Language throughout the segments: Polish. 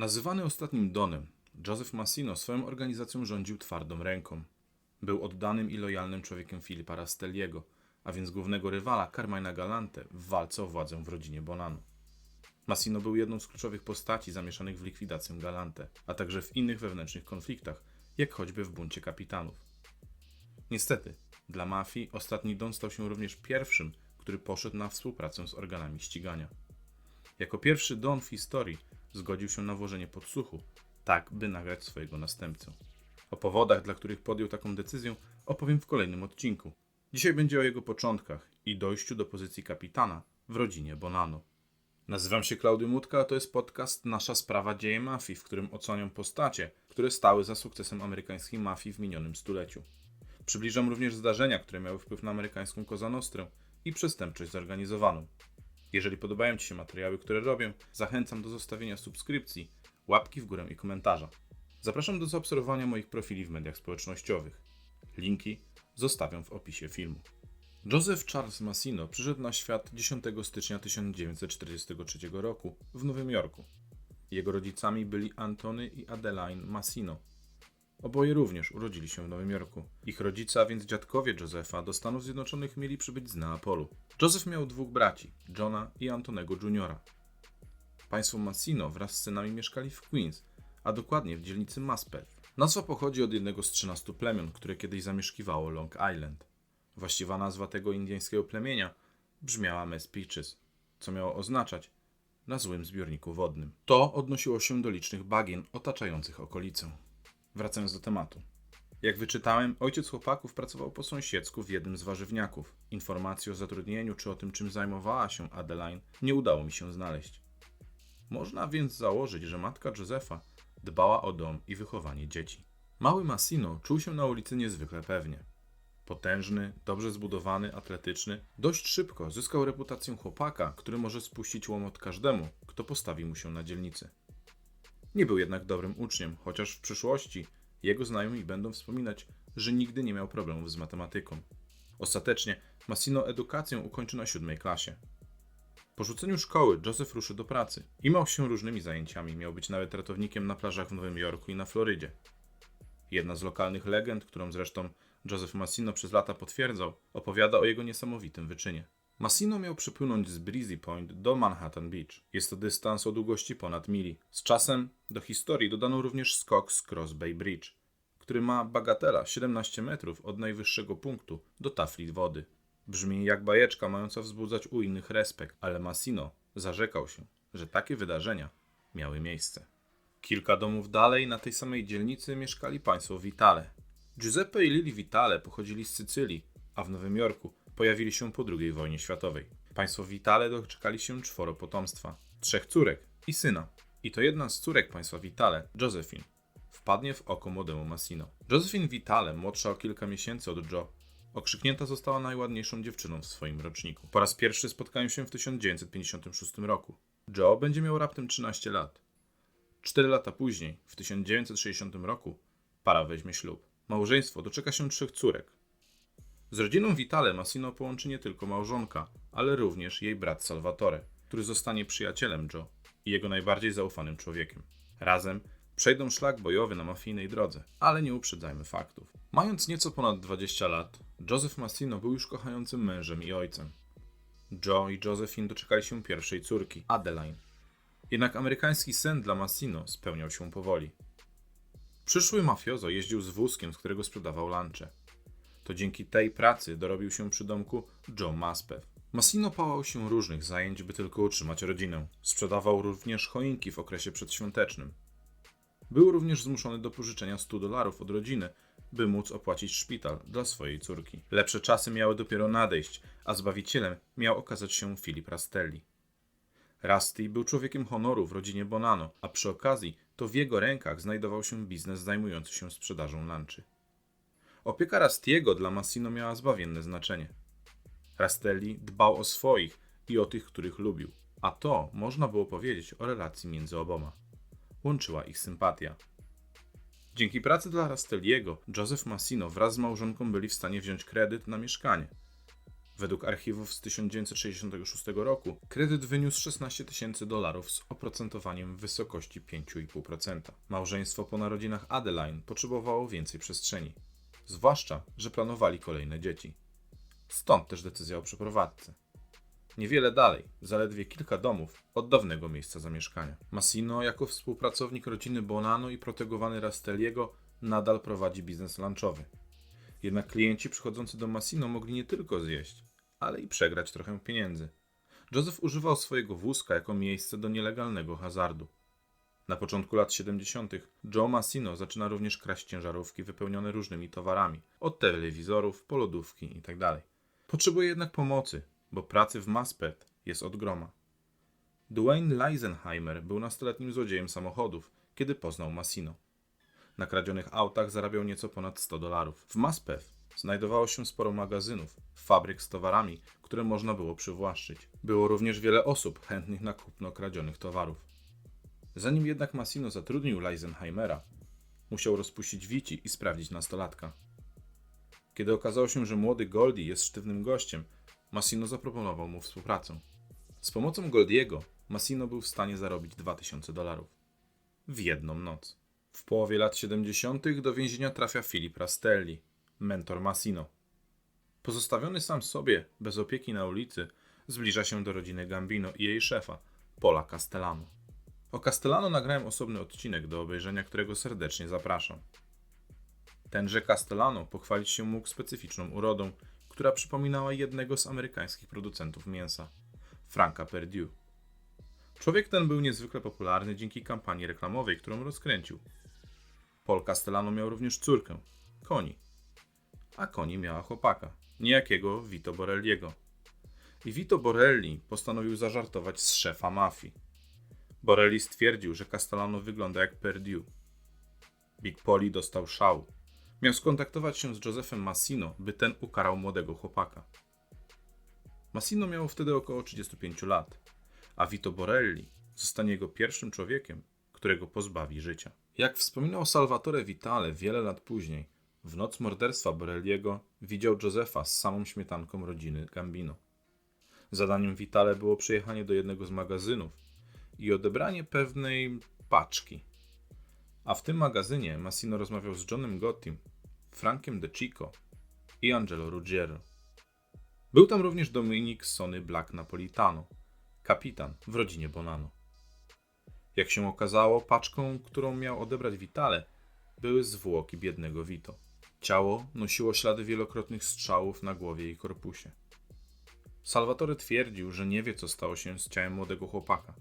Nazywany ostatnim Donem, Joseph Massino swoją organizacją rządził twardą ręką. Był oddanym i lojalnym człowiekiem Filipa Rastelliego, a więc głównego rywala Carmina Galante w walce o władzę w rodzinie Bonano. Massino był jedną z kluczowych postaci zamieszanych w likwidację Galante, a także w innych wewnętrznych konfliktach, jak choćby w buncie kapitanów. Niestety, dla mafii ostatni Don stał się również pierwszym, który poszedł na współpracę z organami ścigania. Jako pierwszy Don w historii zgodził się na włożenie podsłuchu, tak by nagrać swojego następcę. O powodach, dla których podjął taką decyzję, opowiem w kolejnym odcinku. Dzisiaj będzie o jego początkach i dojściu do pozycji kapitana w rodzinie Bonano. Nazywam się Klaudy Mutka, a to jest podcast Nasza Sprawa Dzieje Mafii, w którym oceniam postacie, które stały za sukcesem amerykańskiej mafii w minionym stuleciu. Przybliżam również zdarzenia, które miały wpływ na amerykańską Cosa Nostrę i przestępczość zorganizowaną. Jeżeli podobają Ci się materiały, które robię, zachęcam do zostawienia subskrypcji, łapki w górę i komentarza. Zapraszam do zaobserwowania moich profili w mediach społecznościowych. Linki zostawiam w opisie filmu. Joseph Charles Massino przyszedł na świat 10 stycznia 1943 roku w Nowym Jorku. Jego rodzicami byli Antony i Adeline Massino. Oboje również urodzili się w Nowym Jorku. Ich rodzice, a więc dziadkowie Josepha, do Stanów Zjednoczonych mieli przybyć z Neapolu. Joseph miał dwóch braci, Johna i Antonego Jr. Państwo Massino wraz z synami mieszkali w Queens, a dokładnie w dzielnicy Maspeth. Nazwa pochodzi od jednego z 13 plemion, które kiedyś zamieszkiwało Long Island. Właściwa nazwa tego indyjskiego plemienia brzmiała Mespeeches, co miało oznaczać na złym zbiorniku wodnym. To odnosiło się do licznych bagien otaczających okolicę. Wracając do tematu. Jak wyczytałem, ojciec chłopaków pracował po sąsiedzku w jednym z warzywniaków. Informacji o zatrudnieniu czy o tym, czym zajmowała się Adeline, nie udało mi się znaleźć. Można więc założyć, że matka Józefa dbała o dom i wychowanie dzieci. Mały Massino czuł się na ulicy niezwykle pewnie. Potężny, dobrze zbudowany, atletyczny, dość szybko zyskał reputację chłopaka, który może spuścić łomot każdemu, kto postawi mu się na dzielnicy. Nie był jednak dobrym uczniem, chociaż w przyszłości jego znajomi będą wspominać, że nigdy nie miał problemów z matematyką. Ostatecznie Massino edukację ukończy na siódmej klasie. Po rzuceniu szkoły Joseph ruszy do pracy. Imał się różnymi zajęciami, miał być nawet ratownikiem na plażach w Nowym Jorku i na Florydzie. Jedna z lokalnych legend, którą zresztą Joseph Massino przez lata potwierdzał, opowiada o jego niesamowitym wyczynie. Massino miał przypłynąć z Breezy Point do Manhattan Beach. Jest to dystans o długości ponad mili. Z czasem do historii dodano również skok z Cross Bay Bridge, który ma bagatela 17 metrów od najwyższego punktu do tafli wody. Brzmi jak bajeczka mająca wzbudzać u innych respekt, ale Massino zarzekał się, że takie wydarzenia miały miejsce. Kilka domów dalej, na tej samej dzielnicy, mieszkali państwo Vitale. Giuseppe i Lili Vitale pochodzili z Sycylii, a w Nowym Jorku pojawili się po II wojnie światowej. Państwo Vitale doczekali się czworo potomstwa, trzech córek i syna. I to jedna z córek państwa Vitale, Josephine, wpadnie w oko młodemu Massino. Josephine Vitale, młodsza o kilka miesięcy od Joe, okrzyknięta została najładniejszą dziewczyną w swoim roczniku. Po raz pierwszy spotkają się w 1956 roku. Joe będzie miał raptem 13 lat. Cztery lata później, w 1960 roku, para weźmie ślub. Małżeństwo doczeka się trzech córek. Z rodziną Vitale Massino połączy nie tylko małżonka, ale również jej brat Salvatore, który zostanie przyjacielem Joe i jego najbardziej zaufanym człowiekiem. Razem przejdą szlak bojowy na mafijnej drodze, ale nie uprzedzajmy faktów. Mając nieco ponad 20 lat, Joseph Massino był już kochającym mężem i ojcem. Joe i Josephine doczekali się pierwszej córki, Adeline. Jednak amerykański sen dla Massino spełniał się powoli. Przyszły mafiozo jeździł z wózkiem, z którego sprzedawał lunche. To dzięki tej pracy dorobił się przy domku Joe Maspeth. Massino pałał się różnych zajęć, by tylko utrzymać rodzinę. Sprzedawał również choinki w okresie przedświątecznym. Był również zmuszony do pożyczenia 100 dolarów od rodziny, by móc opłacić szpital dla swojej córki. Lepsze czasy miały dopiero nadejść, a zbawicielem miał okazać się Filip Rastelli. Rusty był człowiekiem honoru w rodzinie Bonano, a przy okazji to w jego rękach znajdował się biznes zajmujący się sprzedażą lunchy. Opieka Rastiego dla Massino miała zbawienne znaczenie. Rastelli dbał o swoich i o tych, których lubił, a to można było powiedzieć o relacji między oboma. Łączyła ich sympatia. Dzięki pracy dla Rastelliego, Joseph Massino wraz z małżonką byli w stanie wziąć kredyt na mieszkanie. Według archiwów z 1966 roku kredyt wyniósł 16 tysięcy dolarów z oprocentowaniem w wysokości 5,5%. Małżeństwo po narodzinach Adeline potrzebowało więcej przestrzeni, zwłaszcza, że planowali kolejne dzieci. Stąd też decyzja o przeprowadzce. Niewiele dalej, zaledwie kilka domów od dawnego miejsca zamieszkania. Massino, jako współpracownik rodziny Bonano i protegowany Rastelliego, nadal prowadzi biznes lunchowy. Jednak klienci przychodzący do Massino mogli nie tylko zjeść, ale i przegrać trochę pieniędzy. Joseph używał swojego wózka jako miejsce do nielegalnego hazardu. Na początku lat 70. Joe Massino zaczyna również kraść ciężarówki wypełnione różnymi towarami, od telewizorów po lodówki itd. Potrzebuje jednak pomocy, bo pracy w Maspet jest od groma. Dwayne Leisenheimer był nastoletnim złodziejem samochodów, kiedy poznał Massino. Na kradzionych autach zarabiał nieco ponad 100 dolarów. W Maspeth znajdowało się sporo magazynów, fabryk z towarami, które można było przywłaszczyć. Było również wiele osób chętnych na kupno kradzionych towarów. Zanim jednak Massino zatrudnił Leisenheimera, musiał rozpuścić wici i sprawdzić nastolatka. Kiedy okazało się, że młody Goldie jest sztywnym gościem, Massino zaproponował mu współpracę. Z pomocą Goldiego Massino był w stanie zarobić 2000 dolarów. W jedną noc. W połowie lat 70. do więzienia trafia Filip Rastelli, mentor Massino. Pozostawiony sam sobie, bez opieki na ulicy, zbliża się do rodziny Gambino i jej szefa, Pola Castellano. O Castellano nagrałem osobny odcinek, do obejrzenia którego serdecznie zapraszam. Tenże Castellano pochwalić się mógł specyficzną urodą, która przypominała jednego z amerykańskich producentów mięsa, Franka Perdue. Człowiek ten był niezwykle popularny dzięki kampanii reklamowej, którą rozkręcił. Paul Castellano miał również córkę, Koni. A Koni miała chłopaka, niejakiego Vito Borelliego. I Vito Borelli postanowił zażartować z szefa mafii. Borelli stwierdził, że Castellano wygląda jak Perdue. Big Poli dostał szału. Miał skontaktować się z Josephem Massino, by ten ukarał młodego chłopaka. Massino miał wtedy około 35 lat, a Vito Borelli zostanie jego pierwszym człowiekiem, którego pozbawi życia. Jak wspominał Salvatore Vitale wiele lat później, w noc morderstwa Borelliego widział Josefa z samą śmietanką rodziny Gambino. Zadaniem Vitale było przyjechanie do jednego z magazynów i odebranie pewnej paczki. A w tym magazynie Massino rozmawiał z Johnem Gottim, Frankiem De Chico i Angelo Ruggiero. Był tam również Dominik Sony Black Napolitano, kapitan w rodzinie Bonano. Jak się okazało, paczką, którą miał odebrać Vitale, były zwłoki biednego Vito. Ciało nosiło ślady wielokrotnych strzałów na głowie i korpusie. Salvatore twierdził, że nie wie, co stało się z ciałem młodego chłopaka.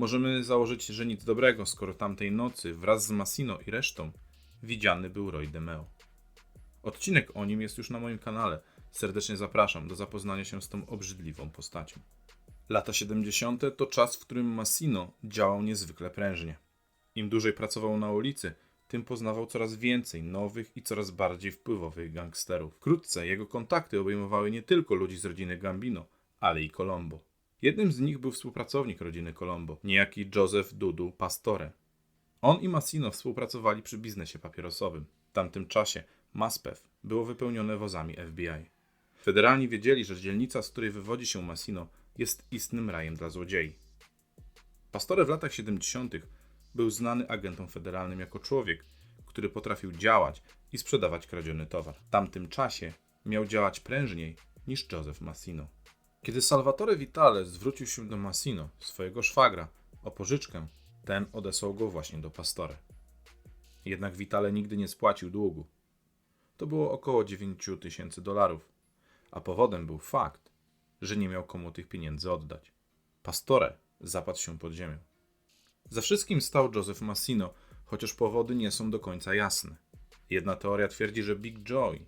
Możemy założyć, że nic dobrego, skoro tamtej nocy wraz z Massino i resztą widziany był Roy DeMeo. Odcinek o nim jest już na moim kanale. Serdecznie zapraszam do zapoznania się z tą obrzydliwą postacią. Lata 70. to czas, w którym Massino działał niezwykle prężnie. Im dłużej pracował na ulicy, tym poznawał coraz więcej nowych i coraz bardziej wpływowych gangsterów. Wkrótce jego kontakty obejmowały nie tylko ludzi z rodziny Gambino, ale i Colombo. Jednym z nich był współpracownik rodziny Colombo, niejaki Joseph Dudu Pastore. On i Massino współpracowali przy biznesie papierosowym. W tamtym czasie Maspeth było wypełnione wozami FBI. Federalni wiedzieli, że dzielnica, z której wywodzi się Massino, jest istnym rajem dla złodziei. Pastore w latach 70. był znany agentom federalnym jako człowiek, który potrafił działać i sprzedawać kradziony towar. W tamtym czasie miał działać prężniej niż Joseph Massino. Kiedy Salvatore Vitale zwrócił się do Massino, swojego szwagra, o pożyczkę, ten odesłał go właśnie do Pastore. Jednak Vitale nigdy nie spłacił długu. To było około 9 tysięcy dolarów, a powodem był fakt, że nie miał komu tych pieniędzy oddać. Pastore zapadł się pod ziemię. Za wszystkim stał Joseph Massino, chociaż powody nie są do końca jasne. Jedna teoria twierdzi, że Big Joy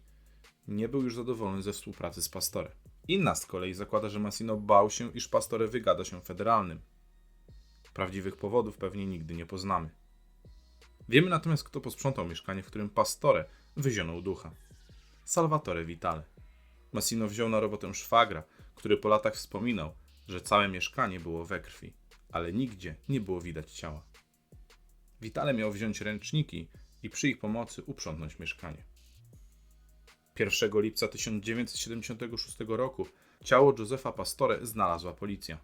nie był już zadowolony ze współpracy z Pastore. Inna z kolei zakłada, że Massino bał się, iż Pastore wygada się federalnym. Prawdziwych powodów pewnie nigdy nie poznamy. Wiemy natomiast, kto posprzątał mieszkanie, w którym Pastore wyzionął ducha. Salvatore Vitale. Massino wziął na robotę szwagra, który po latach wspominał, że całe mieszkanie było we krwi, ale nigdzie nie było widać ciała. Vitale miał wziąć ręczniki i przy ich pomocy uprzątnąć mieszkanie. 1 lipca 1976 roku ciało Josefa Pastore znalazła policja.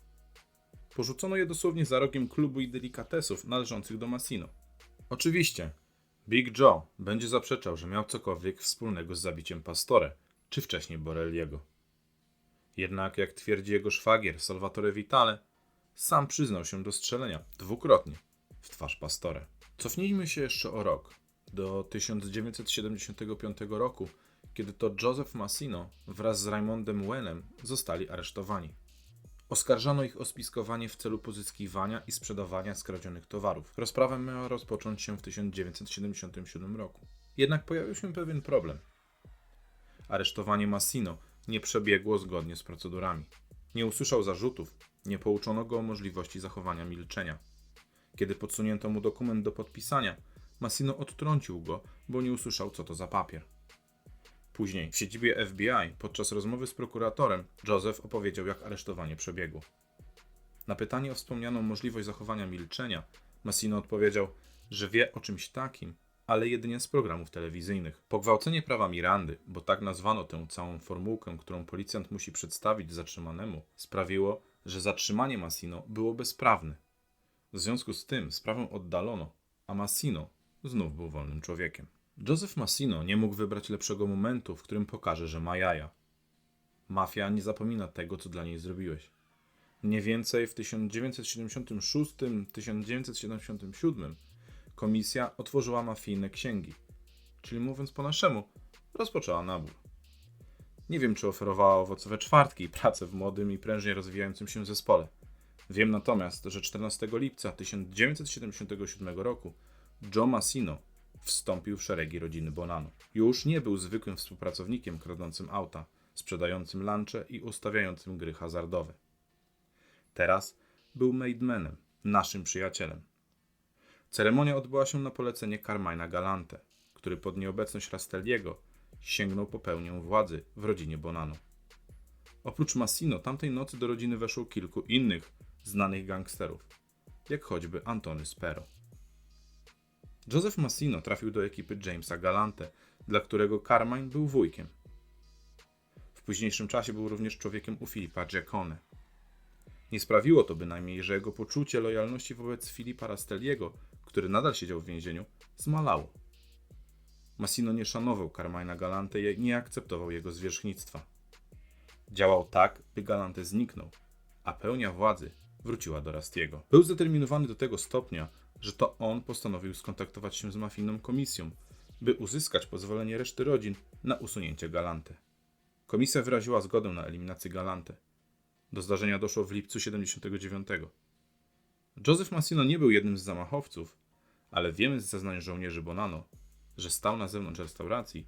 Porzucono je dosłownie za rogiem klubu i delikatesów należących do Massino. Oczywiście, Big Joe będzie zaprzeczał, że miał cokolwiek wspólnego z zabiciem Pastore, czy wcześniej Borelliego. Jednak, jak twierdzi jego szwagier Salvatore Vitale, sam przyznał się do strzelenia dwukrotnie w twarz Pastore. Cofnijmy się jeszcze o rok, do 1975 roku, kiedy to Joseph Massino wraz z Raymondem Wenem zostali aresztowani. Oskarżano ich o spiskowanie w celu pozyskiwania i sprzedawania skradzionych towarów. Rozprawa miała rozpocząć się w 1977 roku. Jednak pojawił się pewien problem. Aresztowanie Massino nie przebiegło zgodnie z procedurami. Nie usłyszał zarzutów, nie pouczono go o możliwości zachowania milczenia. Kiedy podsunięto mu dokument do podpisania, Massino odtrącił go, bo nie usłyszał, co to za papier. Później, w siedzibie FBI, podczas rozmowy z prokuratorem, Joseph opowiedział, jak aresztowanie przebiegło. Na pytanie o wspomnianą możliwość zachowania milczenia, Massino odpowiedział, że wie o czymś takim, ale jedynie z programów telewizyjnych. Pogwałcenie prawa Mirandy, bo tak nazwano tę całą formułkę, którą policjant musi przedstawić zatrzymanemu, sprawiło, że zatrzymanie Massino było bezprawne. W związku z tym sprawę oddalono, a Massino znów był wolnym człowiekiem. Joseph Massino nie mógł wybrać lepszego momentu, w którym pokaże, że ma jaja. Mafia nie zapomina tego, co dla niej zrobiłeś. Mniej więcej w 1976-1977 komisja otworzyła mafijne księgi, czyli mówiąc po naszemu, rozpoczęła nabór. Nie wiem, czy oferowała owocowe czwartki i pracę w młodym i prężnie rozwijającym się zespole. Wiem natomiast, że 14 lipca 1977 roku Joe Massino wstąpił w szeregi rodziny Bonano. Już nie był zwykłym współpracownikiem kradącym auta, sprzedającym lunche i ustawiającym gry hazardowe. Teraz był mademanem, naszym przyjacielem. Ceremonia odbyła się na polecenie Carmina Galante, który pod nieobecność Rastelliego sięgnął po pełnię władzy w rodzinie Bonano. Oprócz Massino tamtej nocy do rodziny weszło kilku innych znanych gangsterów, jak choćby Antony Spero. Joseph Massino trafił do ekipy Jamesa Galante, dla którego Carmine był wujkiem. W późniejszym czasie był również człowiekiem u Filipa Giacone. Nie sprawiło to bynajmniej, że jego poczucie lojalności wobec Filipa Rastelliego, który nadal siedział w więzieniu, zmalało. Massino nie szanował Carmina Galante i nie akceptował jego zwierzchnictwa. Działał tak, by Galante zniknął, a pełnia władzy wróciła do Rastiego. Był zdeterminowany do tego stopnia, że to on postanowił skontaktować się z mafijną komisją, by uzyskać pozwolenie reszty rodzin na usunięcie Galante. Komisja wyraziła zgodę na eliminację Galante. Do zdarzenia doszło w lipcu 79. Joseph Massino nie był jednym z zamachowców, ale wiemy z zeznań żołnierzy Bonano, że stał na zewnątrz restauracji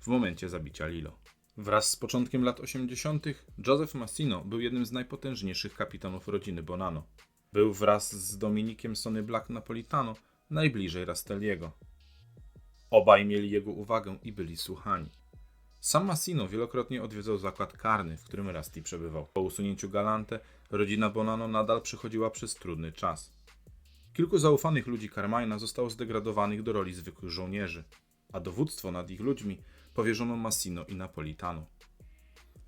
w momencie zabicia Lilo. Wraz z początkiem lat 80. Joseph Massino był jednym z najpotężniejszych kapitanów rodziny Bonano. Był wraz z Dominikiem Sony Black Napolitano najbliżej Rastelliego. Obaj mieli jego uwagę i byli słuchani. Sam Massino wielokrotnie odwiedzał zakład karny, w którym Rasti przebywał. Po usunięciu Galante rodzina Bonano nadal przechodziła przez trudny czas. Kilku zaufanych ludzi Carmina zostało zdegradowanych do roli zwykłych żołnierzy, a dowództwo nad ich ludźmi powierzono Massino i Napolitano.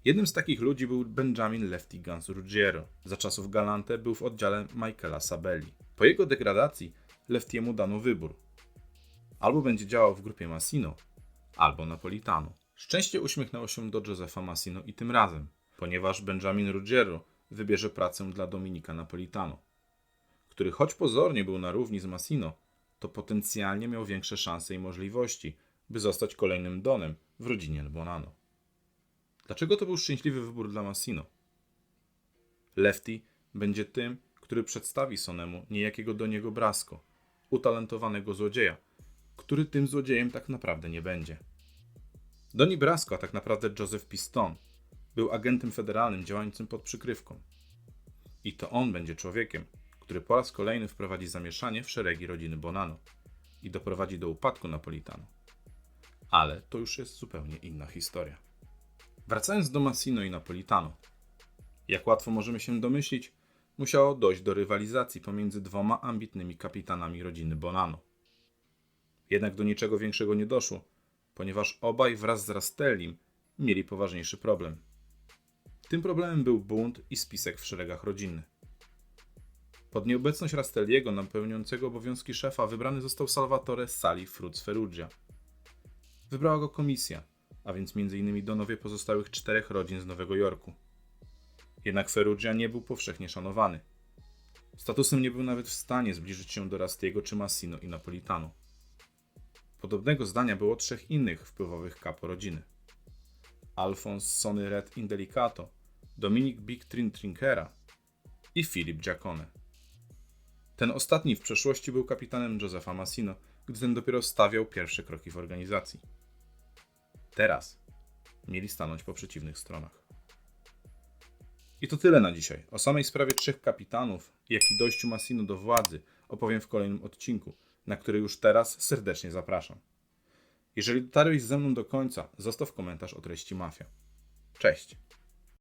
Jednym z takich ludzi był Benjamin Lefty Guns Ruggiero. Za czasów Galante był w oddziale Michaela Sabelli. Po jego degradacji Leftiemu dano wybór. Albo będzie działał w grupie Massino, albo Napolitano. Szczęście uśmiechnęło się do Josefa Massino i tym razem, ponieważ Benjamin Ruggiero wybierze pracę dla Dominika Napolitano, który choć pozornie był na równi z Massino, to potencjalnie miał większe szanse i możliwości, by zostać kolejnym Donem w rodzinie Bonano. Dlaczego to był szczęśliwy wybór dla Massino? Lefty będzie tym, który przedstawi Sonemu niejakiego do niego Brasco, utalentowanego złodzieja, który tym złodziejem tak naprawdę nie będzie. Doni Brasco, a tak naprawdę Joseph Piston, był agentem federalnym działającym pod przykrywką. I to on będzie człowiekiem, który po raz kolejny wprowadzi zamieszanie w szeregi rodziny Bonano i doprowadzi do upadku Napolitano. Ale to już jest zupełnie inna historia. Wracając do Massino i Napolitano. Jak łatwo możemy się domyślić, musiało dojść do rywalizacji pomiędzy dwoma ambitnymi kapitanami rodziny Bonano. Jednak do niczego większego nie doszło, ponieważ obaj wraz z Rastellim mieli poważniejszy problem. Tym problemem był bunt i spisek w szeregach rodziny. Pod nieobecność Rastelliego, napełniającego obowiązki szefa, wybrany został Salvatore Sali Fruz Ferrugia. Wybrała go komisja, a więc m.in. donowie pozostałych czterech rodzin z Nowego Jorku. Jednak Ferrugia nie był powszechnie szanowany. Statusem nie był nawet w stanie zbliżyć się do Rastiego czy Massino i Napolitano. Podobnego zdania było trzech innych wpływowych kapo rodziny. Alfons Sony Red Indelicato, Dominik Big Trin Trinkera i Filip Giacone. Ten ostatni w przeszłości był kapitanem Josefa Massino, gdy ten dopiero stawiał pierwsze kroki w organizacji. Teraz mieli stanąć po przeciwnych stronach. I to tyle na dzisiaj. O samej sprawie trzech kapitanów, jak i dojściu Massino do władzy opowiem w kolejnym odcinku, na który już teraz serdecznie zapraszam. Jeżeli dotarłeś ze mną do końca, zostaw komentarz o treści Mafia. Cześć!